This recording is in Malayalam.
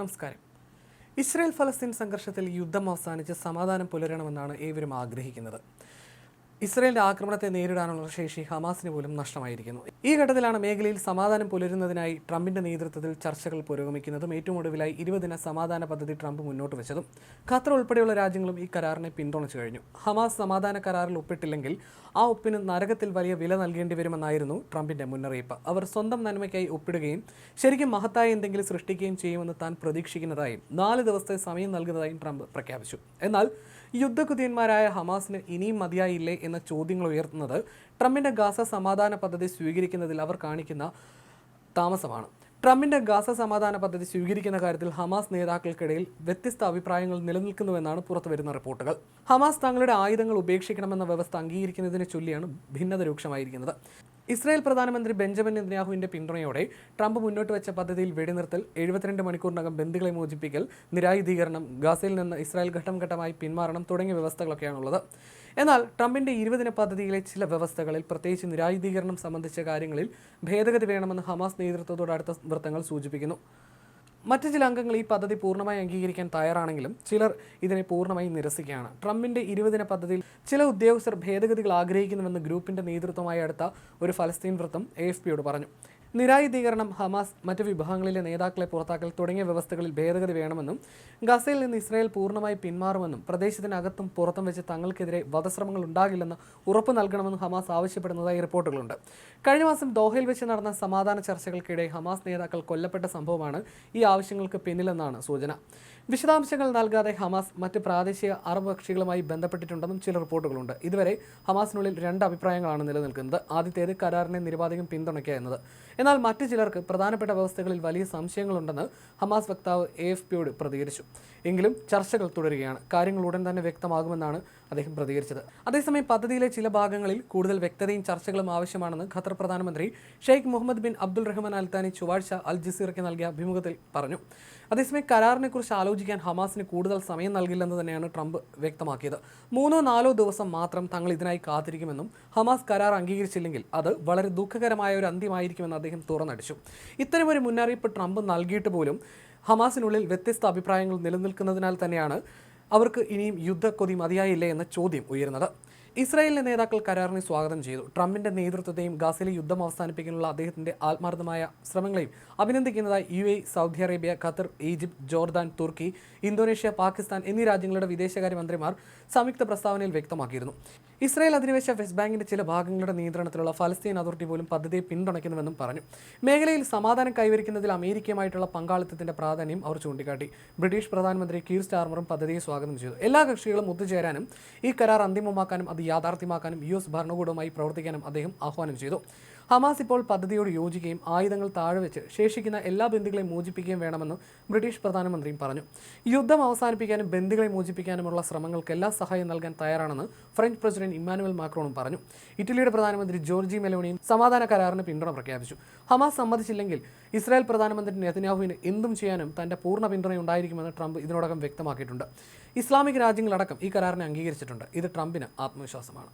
നമസ്കാരം. ഇസ്രയേൽ ഫലസ്തീൻ സംഘർഷത്തിൽ യുദ്ധം അവസാനിച്ച് സമാധാനം പുലരണമെന്നാണ് ഏവരും ആഗ്രഹിക്കുന്നത്. ഇസ്രായേലിന്റെ ആക്രമണത്തെ നേരിടാനുള്ള ശേഷി ഹമാസിന് പോലും നഷ്ടമായിരിക്കുന്നു. ഈ ഘട്ടത്തിലാണ് മേഖലയിൽ സമാധാനം പുലരുന്നതിനായി ട്രംപിന്റെ നേതൃത്വത്തിൽ ചർച്ചകൾ പുരോഗമിക്കുന്നതും ഏറ്റവും ഒടുവിലായി ഇരുപതിന സമാധാന പദ്ധതി ട്രംപ് മുന്നോട്ട് വെച്ചതും. ഖത്തർ ഉൾപ്പെടെയുള്ള രാജ്യങ്ങളും ഈ കരാറിനെ പിന്തുണച്ചു കഴിഞ്ഞു. ഹമാസ് സമാധാന കരാറിൽ ഒപ്പിട്ടില്ലെങ്കിൽ ആ ഒപ്പിന് നരകത്തിൽ വലിയ വില നൽകേണ്ടി വരുമെന്നായിരുന്നു ട്രംപിന്റെ മുന്നറിയിപ്പ്. അവർ സ്വന്തം നന്മയ്ക്കായി ഒപ്പിടുകയും ശരിക്കും മഹത്തായ എന്തെങ്കിലും സൃഷ്ടിക്കുകയും ചെയ്യുമെന്ന് താൻ പ്രതീക്ഷിക്കുന്നതായും നാല് ദിവസത്തെ സമയം നൽകുന്നതായും ട്രംപ് പ്രഖ്യാപിച്ചു. എന്നാൽ യുദ്ധകുതിയന്മാരായ ഹമാസിന് ഇനിയും മതിയായില്ലേ എന്ന ചോദ്യങ്ങൾ ഉയർത്തുന്നത് ട്രംപിന്റെ ഗാസ സമാധാന പദ്ധതി സ്വീകരിക്കുന്നതിൽ അവർ കാണിക്കുന്ന താമസമാണ്. ട്രംപിന്റെ ഗാസ സമാധാന പദ്ധതി സ്വീകരിക്കുന്ന കാര്യത്തിൽ ഹമാസ് നേതാക്കൾക്കിടയിൽ വ്യത്യസ്ത അഭിപ്രായങ്ങൾ നിലനിൽക്കുന്നുവെന്നാണ് പുറത്തുവരുന്ന റിപ്പോർട്ടുകൾ. ഹമാസ് തങ്ങളുടെ ആയുധങ്ങൾ ഉപേക്ഷിക്കണമെന്ന വ്യവസ്ഥ അംഗീകരിക്കുന്നതിനെ ചൊല്ലിയാണ് ഭിന്നത രൂക്ഷമായിരിക്കുന്നത്. ഇസ്രായേൽ പ്രധാനമന്ത്രി ബെഞ്ചമിൻ നെതന്യാഹുവിന്റെ പിന്തുണയോടെ ട്രംപ് മുന്നോട്ട് വെച്ച പദ്ധതിയിൽ വെടിനിർത്തൽ എഴുപത്തിരണ്ട് മണിക്കൂറിനകം ബന്ദികളെ മോചിപ്പിക്കൽ നിരായുധീകരണം ഗാസയിൽ നിന്ന് ഇസ്രായേൽ ഘട്ടം ഘട്ടമായി പിന്മാറണം തുടങ്ങിയ വ്യവസ്ഥകളൊക്കെയാണുള്ളത്. എന്നാൽ ട്രംപിന്റെ ഇരുപതിന പദ്ധതിയിലെ ചില വ്യവസ്ഥകളിൽ പ്രത്യേകിച്ച് നിരായുധീകരണം സംബന്ധിച്ച കാര്യങ്ങളിൽ ഭേദഗതി വേണമെന്ന് ഹമാസ് നേതൃത്വത്തോട് അടുത്ത വൃത്തങ്ങൾ സൂചിപ്പിക്കുന്നു. മറ്റു ചില അംഗങ്ങൾ ഈ പദ്ധതി പൂർണമായി അംഗീകരിക്കാൻ തയ്യാറാണെങ്കിലും ചിലർ ഇതിനെ പൂർണമായി നിരസിക്കുകയാണ്. ട്രംപിന്റെ ഇരുപതിന പദ്ധതിയിൽ ചില ഉദ്യോഗസ്ഥർ ഭേദഗതികൾ ആഗ്രഹിക്കുന്നുവെന്ന് ഗ്രൂപ്പിന്റെ നേതൃത്വമായി അടുത്ത ഒരു ഫലസ്തീൻ വൃത്തം എ പറഞ്ഞു. നിരായുധീകരണം ഹമാസ് മറ്റു വിഭാഗങ്ങളിലെ നേതാക്കളെ പുറത്താക്കൽ തുടങ്ങിയ വ്യവസ്ഥകളിൽ ഭേദഗതി വേണമെന്നും ഗസയിൽ നിന്ന് ഇസ്രായേൽ പൂർണമായി പിന്മാറുമെന്നും പ്രദേശത്തിനകത്തും പുറത്തും വെച്ച് തങ്ങൾക്കെതിരെ വധശ്രമങ്ങൾ ഉണ്ടാകില്ലെന്ന് ഉറപ്പ് നൽകണമെന്നും ഹമാസ് ആവശ്യപ്പെടുന്നതായി റിപ്പോർട്ടുകളുണ്ട്. കഴിഞ്ഞ മാസം ദോഹയിൽ വെച്ച് നടന്ന സമാധാന ചർച്ചകൾക്കിടെ ഹമാസ് നേതാക്കൾ കൊല്ലപ്പെട്ട സംഭവമാണ് ഈ ആവശ്യങ്ങൾക്ക് പിന്നിലെന്നാണ് സൂചന. വിശദാംശങ്ങൾ നൽകാതെ ഹമാസ് മറ്റ് പ്രാദേശിക അറബ് കക്ഷികളുമായി ബന്ധപ്പെട്ടിട്ടുണ്ടെന്നും ചില റിപ്പോർട്ടുകളുണ്ട്. ഇതുവരെ ഹമാസിനുള്ളിൽ രണ്ട് അഭിപ്രായങ്ങളാണ് നിലനിൽക്കുന്നത്. ആദ്യത്തേത് കരാറിനെ നിരുപാധികം പിന്തുണയ്ക്കുക എന്നത്. എന്നാൽ മറ്റു ചിലർക്ക് പ്രധാനപ്പെട്ട വ്യവസ്ഥകളിൽ വലിയ സംശയങ്ങളുണ്ടെന്ന് ഹമാസ് വക്താവ് എ എഫ് പിയോട് പ്രതികരിച്ചു. എങ്കിലും ചർച്ചകൾ തുടരുകയാണ്. കാര്യങ്ങൾ ഉടൻ തന്നെ വ്യക്തമാകുമെന്നാണ് അദ്ദേഹം പ്രതികരിച്ചത്. അതേസമയം പദ്ധതിയിലെ ചില ഭാഗങ്ങളിൽ കൂടുതൽ വ്യക്തതയും ചർച്ചകളും ആവശ്യമാണെന്ന് ഖത്തർ പ്രധാനമന്ത്രി Sheikh Mohammed bin Abdul Rahman Al Thani ചൊവ്വാഴ്ച അൽ ജസീറയ്ക്ക് നൽകിയ അഭിമുഖത്തിൽ പറഞ്ഞു. അതേസമയം കരാറിനെക്കുറിച്ച് ആലോചിക്കാൻ ഹമാസിന് കൂടുതൽ സമയം നൽകില്ലെന്ന് തന്നെയാണ് ട്രംപ് വ്യക്തമാക്കിയത്. മൂന്നോ നാലോ ദിവസം മാത്രം തങ്ങൾ ഇതിനായി കാത്തിരിക്കുമെന്നും ഹമാസ് കരാർ അംഗീകരിച്ചില്ലെങ്കിൽ അത് വളരെ ദുഃഖകരമായ ഒരു അന്ത്യമായിരിക്കുമെന്ന് അദ്ദേഹം തുറന്നടിച്ചു. ഇത്തരമൊരു മുന്നറിയിപ്പ് ട്രംപ് നൽകിയിട്ട് പോലും ഹമാസിനുള്ളിൽ വ്യത്യസ്ത അഭിപ്രായങ്ങൾ നിലനിൽക്കുന്നതിനാൽ തന്നെയാണ് അവർക്ക് ഇനിയും യുദ്ധക്കൊതി മതിയായില്ലേ എന്ന ചോദ്യം ഉയരുന്നത്. ഇസ്രായേലിലെ നേതാക്കൾ കരാറിനെ സ്വാഗതം ചെയ്തു. ട്രംപിന്റെ നേതൃത്വത്തെയും ഗാസയിലെ യുദ്ധം അവസാനിപ്പിക്കാനുള്ള അദ്ദേഹത്തിന്റെ ആത്മാർത്ഥമായ ശ്രമങ്ങളെയും അഭിനന്ദിക്കുന്നതായി U A Saudi Arabia Qatar Egypt Jordan Turkey Indonesia Pakistan എന്നീ രാജ്യങ്ങളുടെ വിദേശകാര്യമന്ത്രിമാർ സംയുക്ത പ്രസ്താവനയിൽ വ്യക്തമാക്കിയിരുന്നു. ഇസ്രായേൽ അധിനിവേശ വെസ്റ്റ് ബാങ്കിന്റെ ചില ഭാഗങ്ങളുടെ നിയന്ത്രണത്തിലുള്ള ഫലസ്തീൻ അതോറിറ്റി പോലും പദ്ധതിയെ പിന്തുണയ്ക്കുന്നുവെന്നും പറഞ്ഞു. മേഖലയിൽ സമാധാനം കൈവരിക്കുന്നതിൽ അമേരിക്കയുമായിട്ടുള്ള പങ്കാളിത്തത്തിന്റെ പ്രാധാന്യം അവർ ചൂണ്ടിക്കാട്ടി. ബ്രിട്ടീഷ് പ്രധാനമന്ത്രി കീർ സ്റ്റാർമറും പദ്ധതിയെ സ്വാഗതം ചെയ്തു. എല്ലാ കക്ഷികളും ഒത്തുചേരാനും ഈ കരാർ അന്തിമമാക്കാനും അത് യാഥാർത്ഥ്യമാക്കാനും യു എസ് ഭരണകൂടവുമായി പ്രവർത്തിക്കാനും അദ്ദേഹം ആഹ്വാനം ചെയ്തു. ഹമാസ് ഇപ്പോൾ പദ്ധതിയോട് യോജിക്കുകയും ആയുധങ്ങൾ താഴെവെച്ച് ശേഷിക്കുന്ന എല്ലാ ബന്ദികളെയും മോചിപ്പിക്കുകയും വേണമെന്ന് ബ്രിട്ടീഷ് പ്രധാനമന്ത്രിയും പറഞ്ഞു. യുദ്ധം അവസാനിപ്പിക്കാനും ബന്ദികളെ മോചിപ്പിക്കാനുമുള്ള ശ്രമങ്ങൾക്ക് എല്ലാ സഹായം നൽകാൻ തയ്യാറാണെന്ന് ഫ്രഞ്ച് പ്രസിഡന്റ് ഇമ്മാനുവൽ മാക്രോണും പറഞ്ഞു. ഇറ്റലിയുടെ പ്രധാനമന്ത്രി ജോർജി മെലോണിയും സമാധാന കരാറിന് പിന്തുണ പ്രഖ്യാപിച്ചു. ഹമാസ് സമ്മതിച്ചില്ലെങ്കിൽ ഇസ്രായേൽ പ്രധാനമന്ത്രി നെതന്യാഹുവിന് എന്തും ചെയ്യാനും തന്റെ പൂർണ പിന്തുണയുണ്ടായിരിക്കുമെന്ന് ട്രംപ് ഇതിനോടകം വ്യക്തമാക്കിയിട്ടുണ്ട്. ഇസ്ലാമിക രാജ്യങ്ങളടക്കം ഈ കരാറിനെ അംഗീകരിച്ചിട്ടുണ്ട്. ഇത് ട്രംപിന് ആത്മവിശ്വാസമാണ്.